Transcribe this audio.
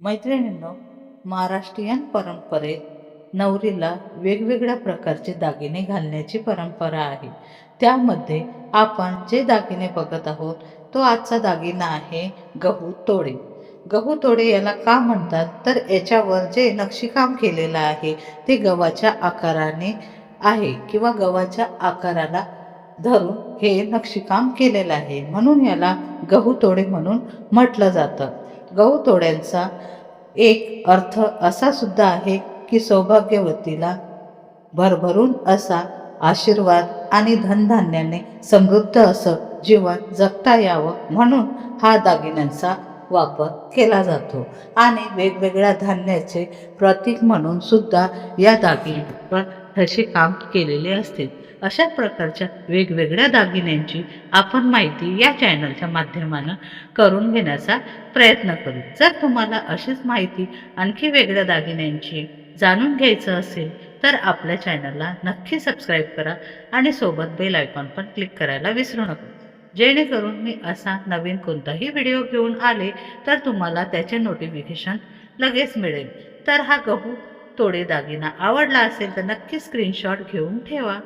मैत्रिणींनो महाराष्ट्रीयन परंपरेत नवरीला वेगवेगळ्या प्रकारचे दागिने घालण्याची परंपरा आहे. त्यामध्ये आपण जे दागिने बघत आहोत तो आजचा दागिना आहे गहू तोडे. गहू तोडे याला का म्हणतात? तर याच्यावर जे नक्षीकाम केलेलं आहे ते गव्हाच्या आकाराने आहे किंवा गव्हाच्या आकाराला धरून हे नक्षीकाम केलेलं आहे. म्हणून याला गहू तोडे म्हणून म्हटलं जातं. गहू तोड्यांचा एक अर्थ असा सुद्धा आहे की सौभाग्यवतीला भरभरून असा आशीर्वाद आणि धनधान्याने समृद्ध असं जीवन जगता यावं म्हणून हा दागिन्यांचा वापर केला जातो आणि वेगवेगळ्या धान्याचे प्रतीक म्हणून सुद्धा या दागिन्यावर तसे काम केलेले असते. अशा प्रकारच्या वेगवेगळ्या दागिन्यांची आपण माहिती या चॅनलच्या माध्यमानं करून घेण्याचा प्रयत्न करू. जर तुम्हाला अशीच माहिती आणखी वेगळ्या दागिन्यांची जाणून घ्यायचं असेल तर आपल्या चॅनलला नक्की सबस्क्राईब करा आणि सोबत बेल आयकॉन पण क्लिक करायला विसरू नका. जेणेकरून मी असा नवीन कोणताही व्हिडिओ घेऊन आले तर तुम्हाला त्याचे नोटिफिकेशन लगेच मिळेल. तर हा गहू तोडे दागिना आवडला असेल तर नक्की स्क्रीनशॉट घेऊन ठेवा.